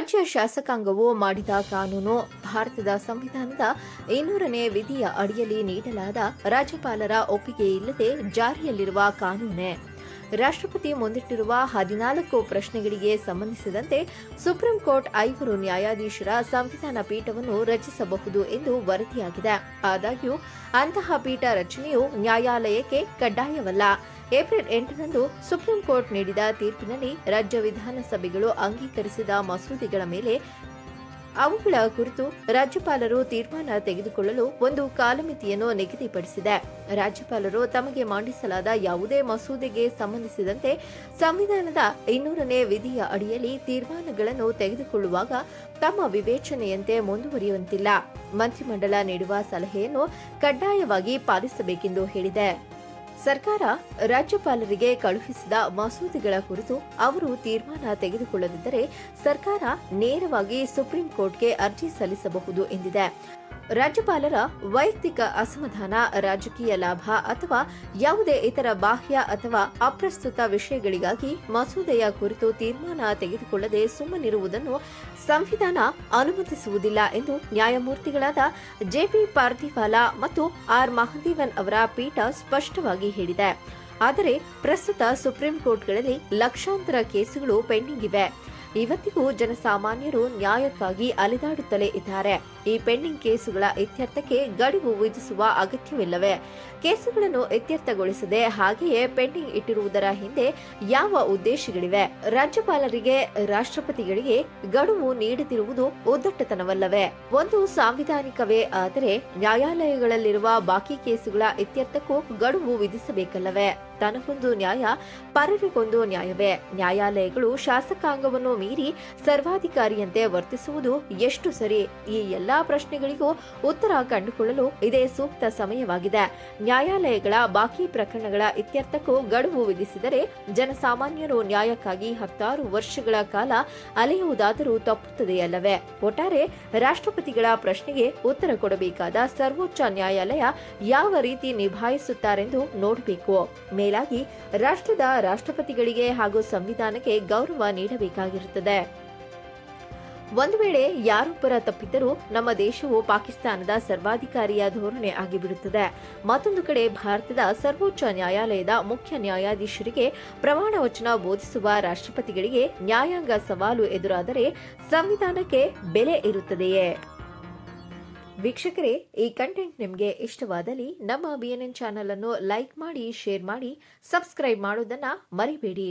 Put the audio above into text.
ರಾಜ್ಯ ಶಾಸಕಾಂಗವು ಮಾಡಿದ ಕಾನೂನು ಭಾರತದ ಸಂವಿಧಾನದ ಇನ್ನೂರನೇ ವಿಧಿಯ ಅಡಿಯಲ್ಲಿ ನೀಡಲಾದ ರಾಜ್ಯಪಾಲರ ಒಪ್ಪಿಗೆ ಇಲ್ಲದೆ ಜಾರಿಯಲ್ಲಿರುವ ಕಾನೂನೇ. ರಾಷ್ಟ್ರಪತಿ ಮುಂದಿಟ್ಟಿರುವ ಹದಿನಾಲ್ಕು ಪ್ರಶ್ನೆಗಳಿಗೆ ಸಂಬಂಧಿಸಿದಂತೆ ಸುಪ್ರೀಂ ಕೋರ್ಟ್ ಐವರು ನ್ಯಾಯಾಧೀಶರ ಸಂವಿಧಾನ ಪೀಠವನ್ನು ರಚಿಸಬಹುದು ಎಂದು ವರದಿಯಾಗಿದೆ. ಆದಾಗ್ಯೂ, ಅಂತಹ ಪೀಠ ರಚನೆಯು ನ್ಯಾಯಾಲಯಕ್ಕೆ ಕಡ್ಡಾಯವಲ್ಲ. ಏಪ್ರಿಲ್ ಎಂಟರಂದು ಸುಪ್ರೀಂ ಕೋರ್ಟ್ ನೀಡಿದ ತೀರ್ಪಿನಲ್ಲಿ ರಾಜ್ಯ ವಿಧಾನಸಭೆಗಳು ಅಂಗೀಕರಿಸಿದ ಮಸೂದೆಗಳ ಮೇಲೆ ಅವುಗಳ ಕುರಿತು ರಾಜ್ಯಪಾಲರು ತೀರ್ಮಾನ ತೆಗೆದುಕೊಳ್ಳಲು ಒಂದು ಕಾಲಮಿತಿಯನ್ನು ನಿಗದಿಪಡಿಸಿದೆ. ರಾಜ್ಯಪಾಲರು ತಮಗೆ ಮಂಡಿಸಲಾದ ಯಾವುದೇ ಮಸೂದೆಗೆ ಸಂಬಂಧಿಸಿದಂತೆ ಸಂವಿಧಾನದ ಇನ್ನೂರನೇ ವಿಧಿಯ ಅಡಿಯಲ್ಲಿ ತೀರ್ಮಾನಗಳನ್ನು ತೆಗೆದುಕೊಳ್ಳುವಾಗ ತಮ್ಮ ವಿವೇಚನೆಯಂತೆ ಮುಂದುವರಿಯುವಂತಿಲ್ಲ. ಮಂತ್ರಿಮಂಡಲ ನೀಡುವ ಸಲಹೆಯನ್ನು ಕಡ್ಡಾಯವಾಗಿ ಪಾಲಿಸಬೇಕೆಂದು ಹೇಳಿದೆ. ಸರ್ಕಾರ ರಾಜ್ಯಪಾಲರಿಗೆ ಕಳುಹಿಸಿದ ಮಸೂದೆಗಳ ಕುರಿತು ಅವರು ತೀರ್ಮಾನ ತೆಗೆದುಕೊಳ್ಳದಿದ್ದರೆ ಸರ್ಕಾರ ನೇರವಾಗಿ ಸುಪ್ರೀಂ ಕೋರ್ಟ್ಗೆ ಅರ್ಜಿ ಸಲ್ಲಿಸಬಹುದು ಎಂದಿದೆ. ರಾಜ್ಯಪಾಲರ ವೈಯಕ್ತಿಕ ಅಸಮಾಧಾನ, ರಾಜಕೀಯ ಲಾಭ ಅಥವಾ ಯಾವುದೇ ಇತರ ಬಾಹ್ಯ ಅಥವಾ ಅಪ್ರಸ್ತುತ ವಿಷಯಗಳಿಗಾಗಿ ಮಸೂದೆಯ ಕುರಿತು ತೀರ್ಮಾನ ತೆಗೆದುಕೊಳ್ಳದೆ ಸುಮ್ಮನಿರುವುದನ್ನು ಸಂವಿಧಾನ ಅನುಮತಿಸುವುದಿಲ್ಲ ಎಂದು ನ್ಯಾಯಮೂರ್ತಿಗಳಾದ ಜೆಪಿ ಪಾರ್ಥಿವಾಲಾ ಮತ್ತು ಆರ್. ಮಹದೇವನ್ ಅವರ ಪೀಠ ಸ್ಪಷ್ಟವಾಗಿ ಹೇಳಿದೆ. ಆದರೆ ಪ್ರಸ್ತುತ ಸುಪ್ರೀಂ ಕೋರ್ಟ್ಗಳಲ್ಲಿ ಲಕ್ಷಾಂತರ ಕೇಸುಗಳು ಪೆಂಡಿಂಗ್ ಇವೆ. ಇವತ್ತಿಗೂ ಜನಸಾಮಾನ್ಯರು ನ್ಯಾಯಕ್ಕಾಗಿ ಅಲೆದಾಡುತ್ತಲೇ ಇದ್ದಾರೆ. ಈ ಪೆಂಡಿಂಗ್ ಕೇಸುಗಳ ಇತ್ಯರ್ಥಕ್ಕೆ ಗಡುವು ವಿಧಿಸುವ ಅಗತ್ಯವಿಲ್ಲವೇ? ಕೇಸುಗಳನ್ನು ಇತ್ಯರ್ಥಗೊಳಿಸದೆ ಹಾಗೆಯೇ ಪೆಂಡಿಂಗ್ ಇಟ್ಟಿರುವುದರ ಹಿಂದೆ ಯಾವ ಉದ್ದೇಶಗಳಿವೆ? ರಾಜ್ಯಪಾಲರಿಗೆ, ರಾಷ್ಟ್ರಪತಿಗಳಿಗೆ ಗಡುವು ನೀಡದಿರುವುದು ಒದ್ದಟ್ಟತನವಲ್ಲವೇ ಒಂದು ಸಾಂವಿಧಾನಿಕವೇ ಆದರೆ ನ್ಯಾಯಾಲಯಗಳಲ್ಲಿರುವ ಬಾಕಿ ಕೇಸುಗಳ ಇತ್ಯರ್ಥಕ್ಕೂ ಗಡುವು ವಿಧಿಸಬೇಕಲ್ಲವೇ? ತನಗೊಂದು ನ್ಯಾಯ, ಪರರಿಗೊಂದು ನ್ಯಾಯವೇ. ನ್ಯಾಯಾಲಯಗಳು ಶಾಸಕಾಂಗವನ್ನು ಮೀರಿ ಸರ್ವಾಧಿಕಾರಿಯಂತೆ ವರ್ತಿಸುವುದು ಎಷ್ಟು ಸರಿ? ಈ ಎಲ್ಲಾ ಪ್ರಶ್ನೆಗಳಿಗೂ ಉತ್ತರ ಕಂಡುಕೊಳ್ಳಲು ಇದೇ ಸೂಕ್ತ ಸಮಯವಾಗಿದೆ. ನ್ಯಾಯಾಲಯಗಳ ಬಾಕಿ ಪ್ರಕರಣಗಳ ಇತ್ಯರ್ಥಕ್ಕೂ ಗಡುವು ವಿಧಿಸಿದರೆ ಜನಸಾಮಾನ್ಯರು ನ್ಯಾಯಕ್ಕಾಗಿ ಹತ್ತಾರು ವರ್ಷಗಳ ಕಾಲ ಅಲೆಯುವುದಾದರೂ ತಪ್ಪುತ್ತದೆಯಲ್ಲವೇ? ಒಟ್ಟಾರೆ ರಾಷ್ಟ್ರಪತಿಗಳ ಪ್ರಶ್ನೆಗೆ ಉತ್ತರ ಕೊಡಬೇಕಾದ ಸರ್ವೋಚ್ಚ ನ್ಯಾಯಾಲಯ ಯಾವ ರೀತಿ ನಿಭಾಯಿಸುತ್ತಾರೆಂದು ನೋಡಬೇಕು. ಮೇಲಾಗಿ ರಾಷ್ಟ್ರದ ರಾಷ್ಟ್ರಪತಿಗಳಿಗೆ ಹಾಗೂ ಸಂವಿಧಾನಕ್ಕೆ ಗೌರವ ನೀಡಬೇಕಾಗಿರುತ್ತದೆ. ಒಂದು ವೇಳೆ ಯಾರೊಬ್ಬರ ತಪ್ಪಿದ್ದರೂ ನಮ್ಮ ದೇಶವು ಪಾಕಿಸ್ತಾನದ ಸರ್ವಾಧಿಕಾರಿಯ ಧೋರಣೆ ಆಗಿಬಿಡುತ್ತದೆ. ಮತ್ತೊಂದು ಕಡೆ ಭಾರತದ ಸರ್ವೋಚ್ಚ ನ್ಯಾಯಾಲಯದ ಮುಖ್ಯ ನ್ಯಾಯಾಧೀಶರಿಗೆ ಪ್ರಮಾಣ ವಚನ ಬೋಧಿಸುವ ರಾಷ್ಟ್ರಪತಿಗಳಿಗೆ ನ್ಯಾಯಾಂಗ ಸವಾಲು ಎದುರಾದರೆ ಸಂವಿಧಾನಕ್ಕೆ ಬೆಲೆ ಇರುತ್ತದೆಯೇ? ವೀಕ್ಷಕರೇ, ಈ ಕಂಟೆಂಟ್ ನಿಮಗೆ ಇಷ್ಟವಾದಲ್ಲಿ ನಮ್ಮ ಬಿಎನ್ಎನ್ ಚಾನಲ್ ಅನ್ನು ಲೈಕ್ ಮಾಡಿ ಶೇರ್ ಮಾಡಿ ಸಬ್ಸ್ಕ್ರೈಬ್ ಮಾಡೋದನ್ನ ಮರಿಬೇಡಿ.